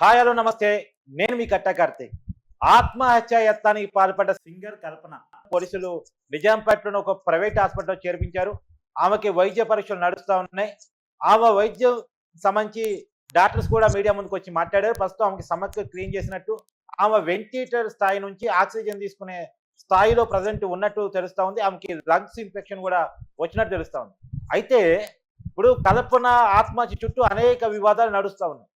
Hi hello నమస్తే. నేను మీ కట్ట కార్తీక్ ఆత్మహత్య యత్నానికి పాల్పడ్డ సింగర్ కల్పన. పోలీసులు నిజాంపేటలోని ఒక ప్రైవేట్ హాస్పిటల్లో చేర్పించారు. ఆమెకి వైద్య పరీక్షలు నడుస్తూ ఉన్నాయి. ఆమె వైద్యం సంబంధించి డాక్టర్స్ కూడా మీడియా ముందుకు వచ్చి మాట్లాడారు. ప్రస్తుతం ఆమెకి సమస్య క్లీన్ చేసినట్టు. ఆమె వెంటిలేటర్ స్థాయి నుంచి ఆక్సిజన్ తీసుకునే స్థాయిలో ప్రజెంట్ ఉన్నట్టు తెలుస్తూ ఉంది. ఆమెకి లంగ్స్ ఇన్ఫెక్షన్ కూడా వచ్చినట్టు తెలుస్తా ఉంది. అయితే ఇప్పుడు కల్పన ఆత్మహత్య చుట్టూ అనేక వివాదాలు నడుస్తూ ఉన్నాయి.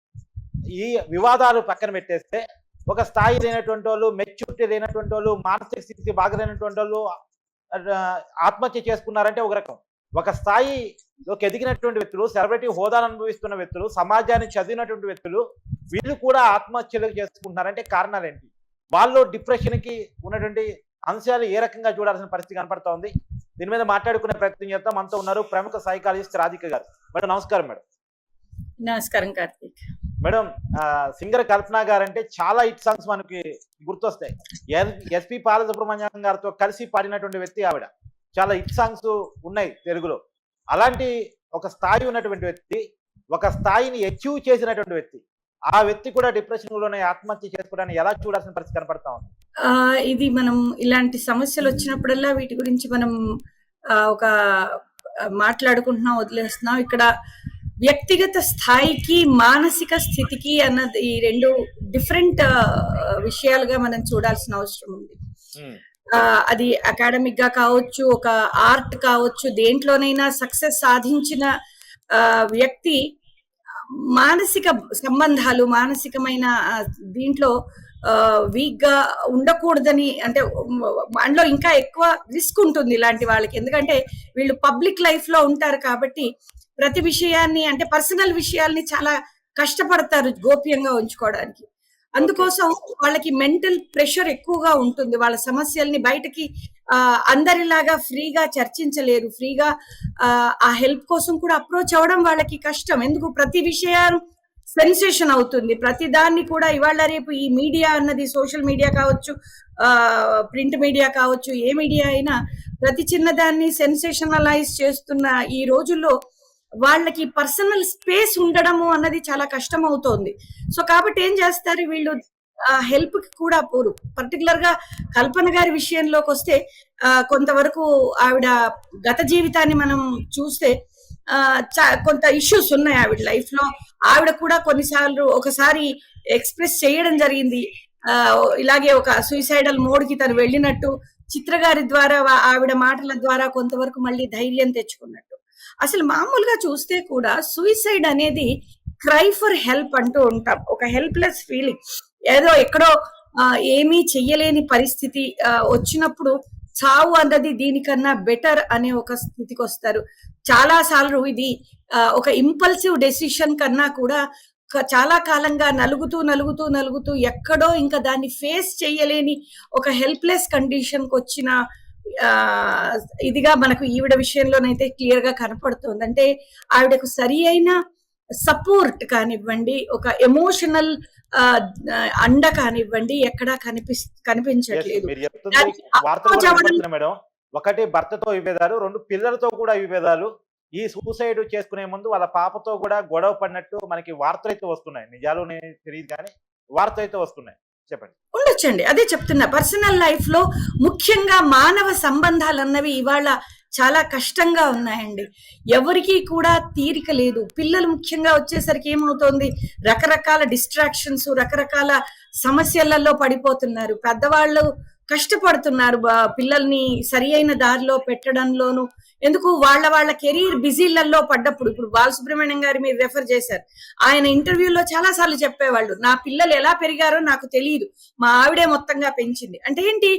ఈ వివాదాలు పక్కన పెట్టేస్తే ఒక స్థాయి లేనటువంటి వాళ్ళు మెచ్యూరిటీ లేనటువంటి వాళ్ళు మానసిక స్థితి బాగలేనటువంటి వాళ్ళు ఆత్మహత్య చేసుకున్నారంటే ఒక రకం. ఒక స్థాయిలోకి ఎదిగినటువంటి వ్యక్తులు సెలబ్రిటీ హోదాను అనుభవిస్తున్న వ్యక్తులు సమాజాన్ని చదివినటువంటి వ్యక్తులు వీళ్ళు కూడా ఆత్మహత్యలు చేసుకుంటున్నారంటే కారణాలు ఏంటి? వాళ్ళు డిప్రెషన్కి ఉన్నటువంటి అంశాలు ఏ రకంగా చూడాల్సిన పరిస్థితి కనపడుతోంది దీని మీద మాట్లాడుకునే ప్రయత్నం చేస్తాం మనతో ఉన్నారు ప్రముఖ సైకాలజిస్ట్ రాధిక గారు. మేడం నమస్కారం మేడం. నమస్కారం కార్తీక్. మేడం సింగర్ కల్పన గారు అంటే చాలా హిట్ సాంగ్స్ మనకి గుర్తొస్తాయి. ఎస్పి బాలసుబ్రహ్మణ్యం గారితో కలిసి పాడినటువంటి వ్యక్తి ఆవిడ. చాలా హిట్ సాంగ్స్ ఉన్నాయి తెలుగులో. అలాంటి ఒక స్థాయి ఉన్నటువంటి వ్యక్తి ఒక స్థాయిని అచీవ్ చేసినటువంటి వ్యక్తి ఆ వ్యక్తి కూడా డిప్రెషన్లోనే ఆత్మహత్య చేసుకోవడానికి ఎలా చూడాల్సిన పరిస్థితి కనపడతా ఉంది? ఆ, ఇది మనం ఇలాంటి సమస్యలు వచ్చినప్పుడల్లా వీటి గురించి మనం ఒక మాట్లాడుకుంటున్నాం వదిలేస్తున్నాం. ఇక్కడ వ్యక్తిగత స్థాయికి మానసిక స్థితికి అన్నది ఈ రెండు డిఫరెంట్ విషయాలుగా మనం చూడాల్సిన అవసరం ఉంది. అది అకాడమిక్గా కావచ్చు ఒక ఆర్ట్ కావచ్చు దేంట్లోనైనా సక్సెస్ సాధించిన ఆ, వ్యక్తి మానసిక సంబంధాలు మానసికమైన దీంట్లో వీక్గా ఉండకూడదని అంటే అందులో ఇంకా ఎక్కువ రిస్క్ ఉంటుంది ఇలాంటి వాళ్ళకి. ఎందుకంటే వీళ్ళు పబ్లిక్ లైఫ్లో ఉంటారు కాబట్టి ప్రతి విషయాన్ని అంటే పర్సనల్ విషయాల్ని చాలా కష్టపడతారు గోప్యంగా ఉంచుకోవడానికి. అందుకోసం వాళ్ళకి మెంటల్ ప్రెషర్ ఎక్కువగా ఉంటుంది. వాళ్ళ సమస్యల్ని బయటకి ఆ, అందరిలాగా ఫ్రీగా చర్చించలేరు. ఫ్రీగా ఆ, ఆ హెల్ప్ కోసం కూడా అప్రోచ్ అవ్వడం వాళ్ళకి కష్టం. ఎందుకు? ప్రతి విషయం సెన్సేషన్ అవుతుంది. ప్రతి దాన్ని కూడా ఇవాళ రేపు ఈ మీడియా అన్నది సోషల్ మీడియా కావచ్చు ప్రింట్ మీడియా కావచ్చు ఏ మీడియా అయినా ప్రతి చిన్నదాన్ని సెన్సేషనలైజ్ చేస్తున్న ఈ రోజుల్లో వాళ్ళకి పర్సనల్ స్పేస్ ఉండడము అన్నది చాలా కష్టం అవుతోంది సో కాబట్టి ఏం చేస్తారు వీళ్ళు? హెల్ప్కి కూడా పోరు. పర్టికులర్గా కల్పన గారి విషయంలోకి వస్తే కొంతవరకు ఆవిడ గత జీవితాన్ని మనం చూస్తే ఆ, కొంత ఇష్యూస్ ఉన్నాయి ఆవిడ లైఫ్లో ఆవిడ కూడా కొన్నిసార్లు ఒకసారి ఎక్స్ప్రెస్ చేయడం జరిగింది. ఆ, ఇలాగే ఒక సూసైడల్ మోడ్కి తను వెళ్ళినట్టు. చిత్ర గారి ద్వారా ఆవిడ మాటల ద్వారా కొంతవరకు మళ్ళీ ధైర్యం తెచ్చుకున్నట్టు. అసలు మామూలుగా చూస్తే కూడా సూయిసైడ్ అనేది క్రై ఫర్ హెల్ప్ అంటూ ఉంటాం. ఒక హెల్ప్లెస్ ఫీలింగ్ ఏదో ఎక్కడో ఏమీ చెయ్యలేని పరిస్థితి వచ్చినప్పుడు చావు అన్నది దీనికన్నా బెటర్ అనే ఒక స్థితికి వస్తారు చాలా సార్లు ఇది ఒక ఇంపల్సివ్ డెసిషన్ కన్నా కూడా చాలా కాలంగా నలుగుతూ నలుగుతూ నలుగుతూ ఎక్కడో ఇంకా దాన్ని ఫేస్ చేయలేని ఒక హెల్ప్లెస్ కండిషన్కి వచ్చిన ఇదిగా మనకు ఈవిడ విషయంలోనైతే క్లియర్గా కనపడుతుంది. అంటే ఆవిడకు సరి అయిన సపోర్ట్ కానివ్వండి ఒక ఎమోషనల్ అండ కానివ్వండి ఎక్కడా కనిపి కనిపించట్లేదు. మేడం. ఒకటి భర్తతో విభేదాలు రెండు పిల్లలతో కూడా విభేదాలు. ఈ సూసైడ్ చేసుకునే ముందు వాళ్ళ పాపతో కూడా గొడవ పడినట్టు మనకి వార్తలు అయితే వస్తున్నాయి. నిజాలు తెలియదు కానీ వార్తలు అయితే వస్తున్నాయి. చెప్పండి. ఉండొచ్చండి. అదే చెప్తున్నా. పర్సనల్ లైఫ్లో ముఖ్యంగా మానవ సంబంధాలు అన్నవి ఇవాళ చాలా కష్టంగా ఉన్నాయండి. ఎవరికి కూడా తీరిక లేదు. పిల్లలు ముఖ్యంగా వచ్చేసరికి ఏమవుతోంది? రకరకాల డిస్ట్రాక్షన్స్ రకరకాల సమస్యలలో పడిపోతున్నారు. పెద్దవాళ్ళు కష్టపడుతున్నారు. పిల్లల్ని సరి అయిన దారిలో పెట్టడంలోనూ ఎందుకు? వాళ్ళ వాళ్ళ కెరీర్ బిజీలలో పడ్డప్పుడు ఇప్పుడు బాలసుబ్రహ్మణ్యం గారి మీరు రెఫర్ చేశారు. ఆయన ఇంటర్వ్యూలో చాలా సార్లు చెప్పేవాళ్ళు నా పిల్లలు ఎలా పెరిగారో నాకు తెలియదు మా ఆవిడే మొత్తంగా పెంచింది. అంటే ఏంటి?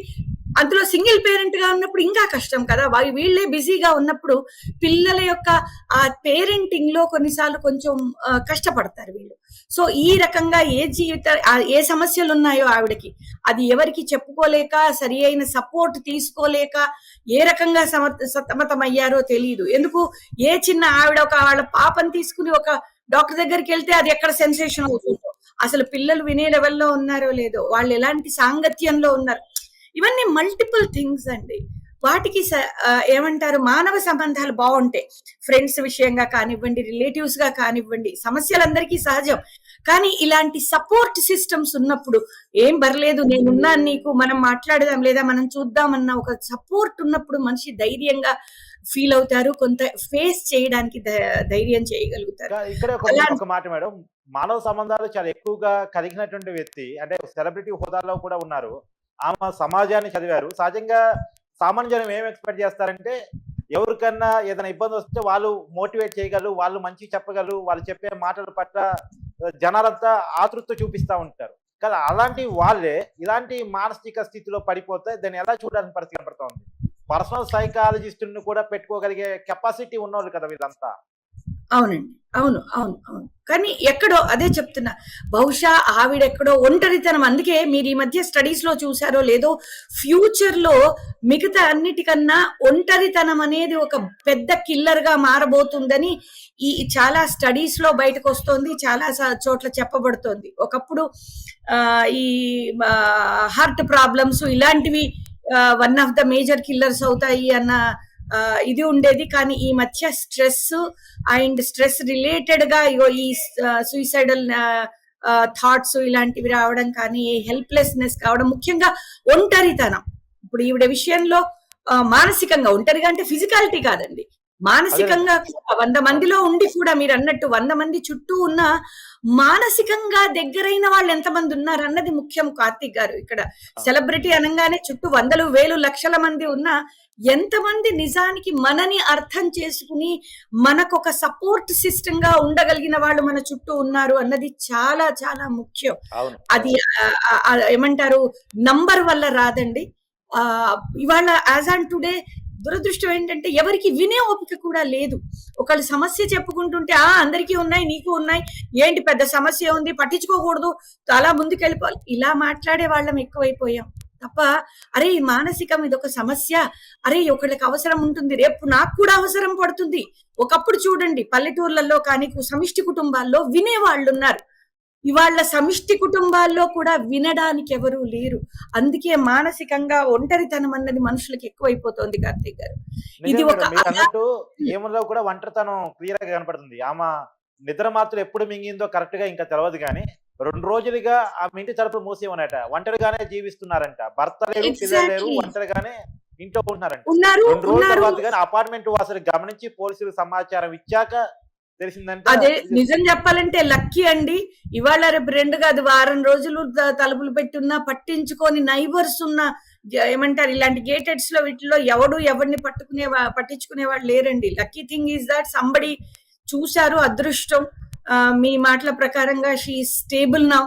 అందులో సింగిల్ పేరెంట్గా ఉన్నప్పుడు ఇంకా కష్టం కదా. వా- వీళ్ళే బిజీగా ఉన్నప్పుడు పిల్లల యొక్క ఆ పేరెంటింగ్లో కొన్నిసార్లు కొంచెం కష్టపడతారు వీళ్ళు. సో ఈ రకంగా ఏ జీవిత ఏ సమస్యలు ఉన్నాయో ఆవిడకి అది ఎవరికి చెప్పుకోలేక సరి అయిన సపోర్ట్ తీసుకోలేక ఏ రకంగా సతమతమయ్యారో తెలియదు ఎందుకు? ఏ చిన్న ఆవిడ ఒక వాళ్ళ పాపని తీసుకుని ఒక డాక్టర్ దగ్గరికి వెళ్తే అది ఎక్కడ సెన్సేషన్ అవుతుందో. అసలు పిల్లలు వినే లెవెల్లో ఉన్నారో లేదో వాళ్ళు ఎలాంటి సాంగత్యంలో ఉన్నారు? ఇవన్నీ మల్టిపుల్ థింగ్స్ అండి. వాటికి ఏమంటారు మానవ సంబంధాలు బాగుంటాయి ఫ్రెండ్స్ విషయంగా కానివ్వండి రిలేటివ్స్గా కానివ్వండి సమస్యలందరికీ సహజం. కానీ ఇలాంటి సపోర్ట్ సిస్టమ్స్ ఉన్నప్పుడు ఏం పర్లేదు నేనున్నాను నీకు మనం మాట్లాడదాం లేదా మనం చూద్దామన్న ఒక సపోర్ట్ ఉన్నప్పుడు మనిషి ధైర్యంగా ఫీల్ అవుతారు కొంత ఫేస్ చేయడానికి ధైర్యం చేయగలుగుతారు. ఇంకా ఇక్కడే ఒక మాట మేడం. మానవ సంబంధాలు చాలా ఎక్కువగా కలిగినటువంటి వ్యక్తి అంటే సెలబ్రిటీ హోదాలో కూడా ఉన్నారు. ఆమె సమాజాన్ని చదివారు. సహజంగా సామాన్య జనం ఏం ఎక్స్పెక్ట్ చేస్తారంటే ఎవరికన్నా ఏదైనా ఇబ్బంది వస్తే వాళ్ళు మోటివేట్ చేయగలరు వాళ్ళు మంచి చెప్పగలరు వాళ్ళు చెప్పే మాటల పట్ల జనాలంతా ఆతృత చూపిస్తా ఉంటారు. కదా అలాంటి వాళ్ళే ఇలాంటి మానసిక స్థితిలో పడిపోతే దాన్ని ఎలా చూడాలని పరిస్థితి కనపడతా పర్సనల్ సైకాలజిస్టుని కూడా పెట్టుకోగలిగే కెపాసిటీ ఉన్నవాళ్ళు కదా వీళ్ళంతా. అవునండి. అవును అవును అవును. కానీ ఎక్కడో అదే చెప్తున్నా. బహుశా ఆవిడెక్కడో ఒంటరితనం. అందుకే మీరు ఈ మధ్య స్టడీస్లో చూసారో లేదో ఫ్యూచర్లో మిగతా అన్నిటికన్నా ఒంటరితనం అనేది ఒక పెద్ద కిల్లర్గా మారబోతుందని ఈ చాలా స్టడీస్లో బయటకు వస్తోంది చాలా చోట్ల చెప్పబడుతోంది. ఒకప్పుడు ఈ హార్ట్ ప్రాబ్లమ్స్ ఇలాంటివి one of the major killers అవుతాయి అన్న ఇది ఉండేది. కానీ ఈ మధ్య స్ట్రెస్ అండ్ స్ట్రెస్ రిలేటెడ్గా ఇగో ఈ సూసైడల్ థాట్స్ ఇలాంటివి రావడం కానీ హెల్ప్లెస్నెస్ కావడం ముఖ్యంగా ఒంటరితనం. ఇప్పుడు ఈవిడ విషయంలో మానసికంగా ఒంటరిగా అంటే ఫిజికాలిటీ కాదండి. మానసికంగా వంద మందిలో ఉండి కూడా మీరు అన్నట్టు వంద మంది చుట్టూ ఉన్న మానసికంగా దగ్గరైన వాళ్ళు ఎంతమంది ఉన్నారు అన్నది ముఖ్యం కార్తీక్ గారు. ఇక్కడ సెలబ్రిటీ అనగానే చుట్టూ వందలు వేలు లక్షల మంది ఉన్నా ఎంతమంది నిజానికి మనని అర్థం చేసుకుని మనకు ఒక సపోర్ట్ సిస్టమ్గా ఉండగలిగిన వాళ్ళు మన చుట్టూ ఉన్నారు అన్నది చాలా చాలా ముఖ్యం. అది ఏమంటారు? నంబర్ వల్ల రాదండి. ఇవాళ యాజ్ ఆన్ టుడే దురదృష్టం ఏంటంటే ఎవరికి వినే ఓపిక కూడా లేదు. ఒకళ్ళు సమస్య చెప్పుకుంటుంటే ఆ అందరికీ ఉన్నాయి నీకు ఉన్నాయి. ఏంటి పెద్ద సమస్య ఉంది పట్టించుకోకూడదు. అలా ముందుకెళ్ళిపోవాలి. ఇలా మాట్లాడే వాళ్ళం ఎక్కువైపోయాం. తప్ప అరే ఈ మానసికం ఇదొక సమస్య. అరే ఒకళ్ళకి అవసరం ఉంటుంది. రేపు నాకు కూడా అవసరం పడుతుంది. ఒకప్పుడు చూడండి పల్లెటూర్లలో కానీ సమిష్టి కుటుంబాల్లో వినేవాళ్ళు ఉన్నారు ఇవాళ సమిష్టి కుటుంబాల్లో కూడా వినడానికి ఎవరూ లేరు. అందుకే మానసికంగా ఒంటరితనం అన్నది మనుషులకు ఎక్కువైపోతోంది కార్తీక్ గారు. ఇది ఒక ఏములో కూడా ఒంటరితనం క్లియర్గా కనపడుతుంది. ఆమె నిద్ర మాత్రం ఎప్పుడు మింగిందో కరెక్ట్గా ఇంకా తెలియదు కానీ రెండు రోజులుగా ఆమె ఇంటి తలుపులు మూసి ఉన్నట ఒంటరిగానే జీవిస్తున్నారంట. భర్త లేరు పిల్లలు లేరు. ఒంటరిగానే ఇంట్లో ఉంటున్నారంట. రెండు రోజుల తర్వాత కానీ అపార్ట్మెంట్ వాసులు గమనించి పోలీసులకు సమాచారం ఇచ్చాక తెలిసిందంటే అదే నిజం. చెప్పాలంటే లక్కీ అండి. ఇవాళ రేపు రెండు కాదు వారం రోజులు తలుపులు పెట్టున్నా పట్టించుకొని నైబర్స్ ఉన్న ఏమంటారు ఇలాంటి గేటెడ్స్లో వీటిలో ఎవడు ఎవరిని పట్టుకునే పట్టించుకునే వాళ్ళు లేరండి. Lucky thing is that somebody చూశారు అదృష్టం. ఆ, మీ మాటల ప్రకారంగా షీ స్టేబుల్ నా.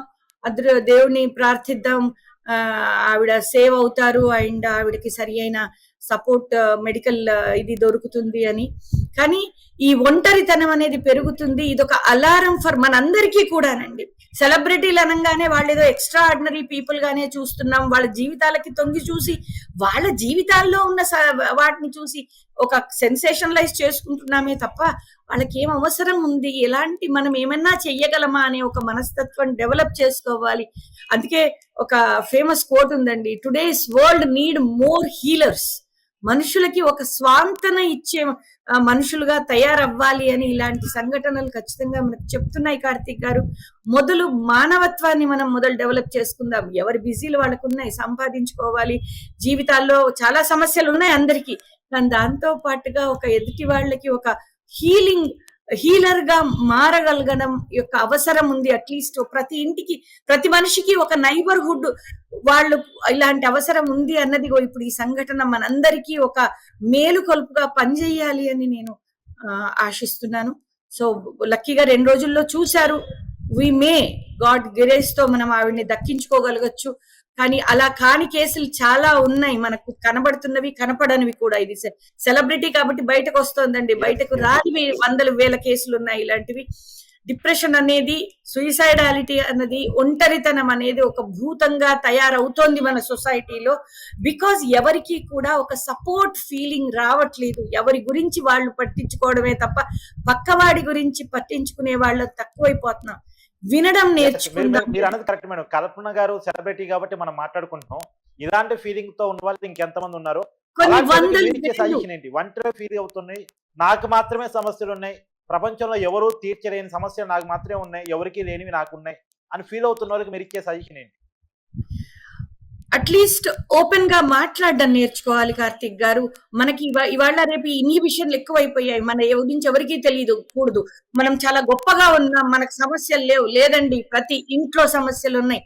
అదృ దేవుని ప్రార్థిద్దాం. ఆవిడ సేవ్ అవుతారు అండ్ ఆవిడకి సరి అయిన సపోర్ట్ మెడికల్ ఇది దొరుకుతుంది అని. కానీ ఈ ఒంటరితనం అనేది పెరుగుతుంది. ఇదొక అలారం ఫర్ మనందరికీ కూడానండి. సెలబ్రిటీలు అనగానే వాళ్ళు ఏదో ఎక్స్ట్రా ఆర్డినరీ పీపుల్ గానే చూస్తున్నాం. వాళ్ళ జీవితాలకి తొంగి చూసి వాళ్ళ జీవితాల్లో ఉన్న వాటిని చూసి ఒక సెన్సేషనలైజ్ చేసుకుంటున్నామే తప్ప వాళ్ళకి ఏం అవసరం ఉంది? ఎలాంటి మనం ఏమన్నా చెయ్యగలమా అనే ఒక మనస్తత్వం డెవలప్ చేసుకోవాలి. అందుకే ఒక ఫేమస్ కోట్ ఉందండి. Today's world need more healers మనుషులకి ఒక స్వాంతన ఇచ్చే మనుషులుగా తయారవ్వాలి అని ఇలాంటి సంఘటనలు ఖచ్చితంగా మనకు చెప్తున్నాయి కార్తీక్ గారు. మొదలు మానవత్వాన్ని మనం మొదలు డెవలప్ చేసుకుందాం. ఎవరి బిజీలు వాళ్ళకున్నాయి సంపాదించుకోవాలి. జీవితాల్లో చాలా సమస్యలు ఉన్నాయి అందరికీ. కానీ దాంతో పాటుగా ఒక ఎదుటి వాళ్ళకి ఒక హీలింగ్ హీలర్గా మారగలగడం యొక్క అవసరం ఉంది అట్లీస్ట్. ప్రతి ఇంటికి ప్రతి మనిషికి ఒక నైబర్హుడ్ వాళ్ళు ఇలాంటి అవసరం ఉంది అన్నది ఇప్పుడు ఈ సంఘటన మనందరికీ ఒక మేలుకొల్పుగా పనిచేయాలి అని నేను ఆశిస్తున్నాను. సో లక్కీగా రెండు రోజుల్లో చూశారు. వి మే గాడ్ గ్రేస్తో మనం ఆవిడ్ని దక్కించుకోగలగచ్చు. కానీ అలా కాని కేసులు చాలా ఉన్నాయి. మనకు కనబడుతున్నవి కనపడనివి కూడా. ఇది సెలబ్రిటీ కాబట్టి బయటకు వస్తోందండి. బయటకు రానివి వందల వేల కేసులు ఉన్నాయి ఇలాంటివి. డిప్రెషన్ అనేది సూయిసైడాలిటీ అన్నది ఒంటరితనం అనేది ఒక భూతంగా తయారవుతోంది మన సొసైటీలో. బికాజ్ ఎవరికి కూడా ఒక సపోర్ట్ ఫీలింగ్ రావట్లేదు. ఎవరి గురించి వాళ్ళు పట్టించుకోవడమే తప్ప పక్కవాడి గురించి పట్టించుకునే వాళ్ళు తక్కువైపోతున్నాం. వినడం మీరు నేర్చుకుందాం. మీరు- అన్నది కరెక్ట్ మేడం. కల్పన గారు సెలబ్రిటీ కాబట్టి మనం మాట్లాడుకుంటున్నాం. ఇలాంటి ఫీలింగ్తో ఉన్న వాళ్ళు ఇంకెంతమంది ఉన్నారు? సజెషన్ ఏంటి? ఒంటరి ఫీల్ అవుతున్నాయి. నాకు మాత్రమే సమస్యలు ఉన్నాయి. ప్రపంచంలో ఎవరు తీర్చలేని సమస్యలు నాకు మాత్రమే ఉన్నాయి. ఎవరికి లేనివి నాకు ఉన్నాయి. అని ఫీల్ అవుతున్న వాళ్ళకి మీరు ఇచ్చే సజెషన్ ఏంటి? అట్లీస్ట్ ఓపెన్గా మాట్లాడడం నేర్చుకోవాలి కార్తిక్ గారు. మనకి ఇవాళ రేపు ఇన్హిబిషన్లు ఎక్కువైపోయాయి. మన గురించి ఎవరికీ తెలియదు కూడదు. మనం చాలా గొప్పగా ఉన్నాం మనకు సమస్యలు లేవు. లేదండి ప్రతి ఇంట్లో సమస్యలు ఉన్నాయి.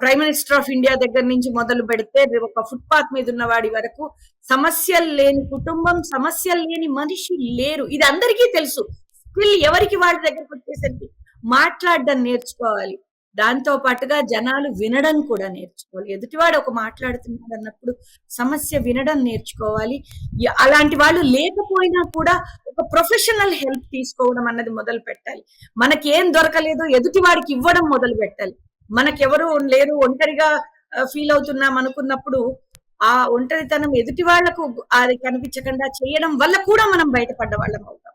ప్రైమ్ మినిస్టర్ ఆఫ్ ఇండియా దగ్గర నుంచి మొదలు పెడితే రేపు ఒక ఫుట్పాత్ మీద ఉన్న వాడి వరకు సమస్యలు లేని కుటుంబం సమస్యలు లేని మనిషి లేరు. ఇది అందరికీ తెలుసు. స్కిల్ ఎవరికి వాళ్ళ దగ్గరకు వచ్చేసరికి మాట్లాడడం నేర్చుకోవాలి. దాంతో పాటుగా జనాలు వినడం కూడా నేర్చుకోవాలి. ఎదుటివాడు ఒక మాట్లాడుతున్నాడు అన్నప్పుడు సమస్య వినడం నేర్చుకోవాలి. అలాంటి వాళ్ళు లేకపోయినా కూడా ఒక ప్రొఫెషనల్ హెల్ప్ తీసుకోవడం అన్నది మొదలు పెట్టాలి. మనకి ఏం దొరకలేదో ఎదుటివాడికి ఇవ్వడం మొదలు పెట్టాలి. మనకెవరు లేరు ఒంటరిగా ఫీల్ అవుతున్నాం అనుకున్నప్పుడు ఆ ఒంటరితనం ఎదుటి వాళ్ళకు అది కనిపించకుండా చేయడం వల్ల కూడా మనం బయటపడ్డ వాళ్ళం అవుతాం.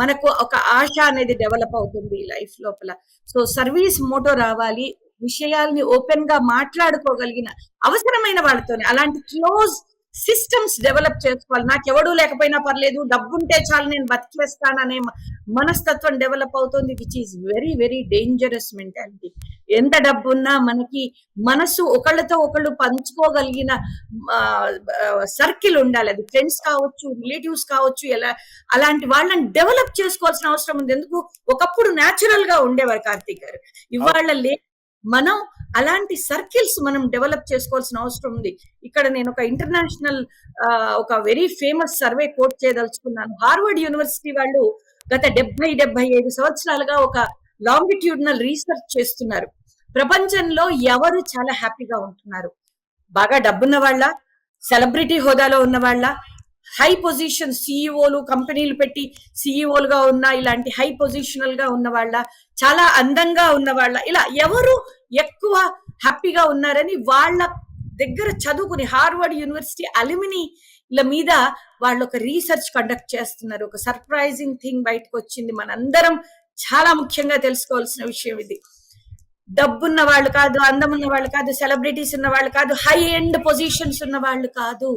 మనకు ఒక ఆశ అనేది డెవలప్ అవుతుంది లైఫ్ లోపల. సో సర్వీస్ మోటో రావాలి విషయాల్ని ఓపెన్గా మాట్లాడుకోగలిగిన అవసరమైన వాళ్ళతోనే అలాంటి క్లోజ్ సిస్టమ్స్ డెవలప్ చేసుకోవాలి. నాకు ఎవడూ లేకపోయినా పర్లేదు. డబ్బుంటే చాలు నేను బతికేస్తాననే మనస్తత్వం డెవలప్ అవుతుంది which is very very dangerous mentality ఎంత డబ్బు ఉన్నా మనకి మనసు ఒకళ్ళతో ఒకళ్ళు పంచుకోగలిగిన సర్కిల్ ఉండాలి. అది ఫ్రెండ్స్ కావచ్చు రిలేటివ్స్ కావచ్చు ఎలా అలాంటి వాళ్ళని డెవలప్ చేసుకోవాల్సిన అవసరం ఉంది. ఎందుకు? ఒకప్పుడు న్యాచురల్గా ఉండేవారు కార్తీక్ గారు. ఇవాళ లే మనం అలాంటి సర్కిల్స్ మనం డెవలప్ చేసుకోవాల్సిన అవసరం ఉంది. ఇక్కడ నేను ఒక ఇంటర్నేషనల్ ఒక వెరీ ఫేమస్ సర్వే కోట్ చేయదలుచుకున్నాను. హార్వర్డ్ యూనివర్సిటీ వాళ్ళు గత డెబ్బై డెబ్బై ఐదు సంవత్సరాలుగా ఒక లాంగిట్యూడ్నల్ రీసెర్చ్ చేస్తున్నారు. ప్రపంచంలో ఎవరు చాలా హ్యాపీగా ఉంటున్నారు? బాగా డబ్బున్న వాళ్ళ సెలబ్రిటీ హోదాలో ఉన్న వాళ్ళ హై పొజిషన్ సిఇఓలు కంపెనీలు పెట్టి సిఇఓలుగా ఉన్న ఇలాంటి హై పొజిషనల్గా ఉన్న వాళ్ళ చాలా అందంగా ఉన్న వాళ్ళ ఇలా ఎవరు ఎక్కువ హ్యాపీగా ఉన్నారని వాళ్ళ దగ్గర చదువుకుని హార్వర్డ్ యూనివర్సిటీ అల్యూమినీల మీద వాళ్ళు ఒక రీసెర్చ్ కండక్ట్ చేస్తున్నారు. ఒక సర్ప్రైజింగ్ థింగ్ బయటకు వచ్చింది మనందరం. చాలా ముఖ్యంగా తెలుసుకోవాల్సిన విషయం ఇది. డబ్బున్న వాళ్ళు కాదు అందం ఉన్న వాళ్ళు కాదు సెలబ్రిటీస్ ఉన్న వాళ్ళు కాదు హై ఎండ్ పొజిషన్స్ ఉన్న వాళ్ళు కాదు.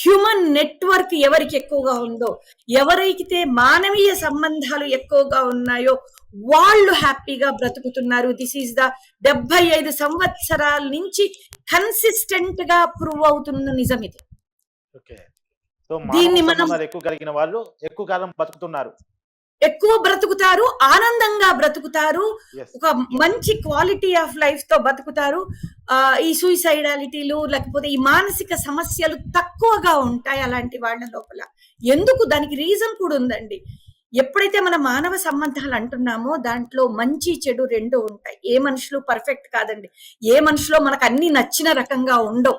హ్యూమన్ నెట్వర్క్ ఎవరికి ఎక్కువగా ఉందో ఎవరైతే మానవీయ సంబంధాలు ఎక్కువగా ఉన్నాయో వాళ్ళు హ్యాపీగా బ్రతుకుతున్నారు. దిస్ ఈస్ ద డెబ్బై ఐదు సంవత్సరాల నుంచి కన్సిస్టెంట్గా ప్రూవ్ అవుతున్న నిజం ఇది. దీన్ని మనం- ఎక్కువ కలిగిన వాళ్ళు ఎక్కువ కాలం బతుకుతున్నారు. ఎక్కువ బ్రతుకుతారు ఆనందంగా బ్రతుకుతారు ఒక మంచి క్వాలిటీ ఆఫ్ లైఫ్తో బతుకుతారు. ఆ, ఈ సూసైడాలిటీలు లేకపోతే ఈ మానసిక సమస్యలు తక్కువగా ఉంటాయి అలాంటి వాళ్ళ లోపల. ఎందుకు? దానికి రీజన్ కూడా ఉందండి. ఎప్పుడైతే మన మానవ సంబంధాలు అంటున్నామో దాంట్లో మంచి చెడు రెండు ఉంటాయి. ఏ మనుషులు పర్ఫెక్ట్ కాదండి. ఏ మనుషులో మనకు అన్ని నచ్చిన రకంగా ఉండవు.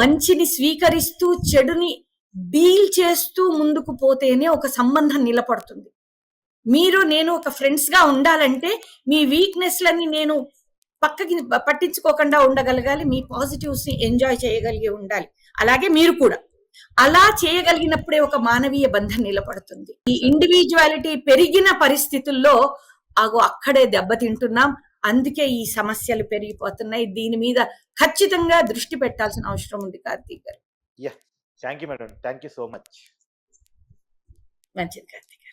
మంచిని స్వీకరిస్తూ చెడుని డీల్ చేస్తూ ముందుకు పోతేనే ఒక సంబంధం నిలబడుతుంది. మీరు నేను ఒక ఫ్రెండ్స్గా ఉండాలంటే మీ వీక్నెస్ లని నేను పక్కకి పట్టించుకోకుండా ఉండగలగాలి మీ పాజిటివ్స్ని ఎంజాయ్ చేయగలిగి ఉండాలి. అలాగే మీరు కూడా. అలా చేయగలిగినప్పుడే ఒక మానవీయ బంధం నిలబడుతుంది. ఈ ఇండివిజువాలిటీ పెరిగిన పరిస్థితుల్లో అగో అక్కడే దెబ్బతింటున్నాం. అందుకే ఈ సమస్యలు పెరిగిపోతున్నాయి. దీని మీద ఖచ్చితంగా దృష్టి పెట్టాల్సిన అవసరం ఉంది Karthik garu. Thank you madam thank you so much మంచిది కార్తీక్.